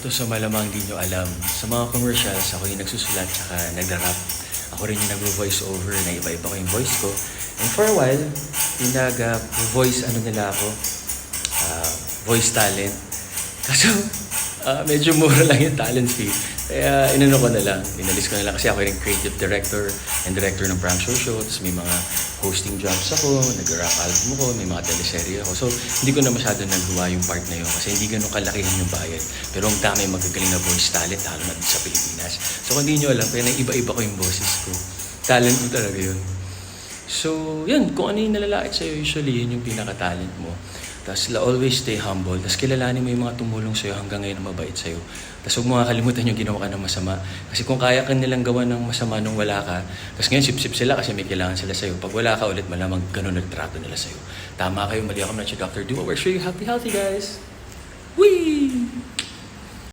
Ito sa malamang di nyo alam, sa mga commercials, ako yung nagsusulat tsaka nag-rap. Ako rin yung nag-voice over na iba-iba ko yung voice ko. And for a while, yung nag-voice ano nila ako, ah, voice talent. Kaso, ah, medyo mura lang yung talent fee. Kaya inano ko na lang, inalis ko na lang kasi ako yung creative director and director ng prank show show. Tapos may mga hosting jobs ako, nag-rap album ko, may mga teleserye ako. So, hindi ko na masyado nagawa yung part na yun kasi hindi ganun kalakihan yung bayad. Pero ang dami magagaling na voice talent, lalo na sa Pilipinas. So, kung hindi nyo alam, kaya iba-iba ko yung boses ko. Talent ko talaga yun. So, yun, kung ano yung nalalait sa'yo, usually yun yung pinaka-talent mo. Tapos always stay humble. Tapos kilalanin mo yung mga tumulong sa'yo hanggang ngayon na mabait sa'yo. Tapos huwag mo kakalimutan yung ginawa ka ng masama. Kasi kung kaya ka nilang gawa ng masama nung wala ka, tapos ngayon sip-sip sila kasi may kailangan sila sa'yo. Pag wala ka ulit, malamang ganun nagtrato nila sa'yo. Tama kayo, mali ako na si Dr. Duo. We're sure you happy, healthy guys. Whee!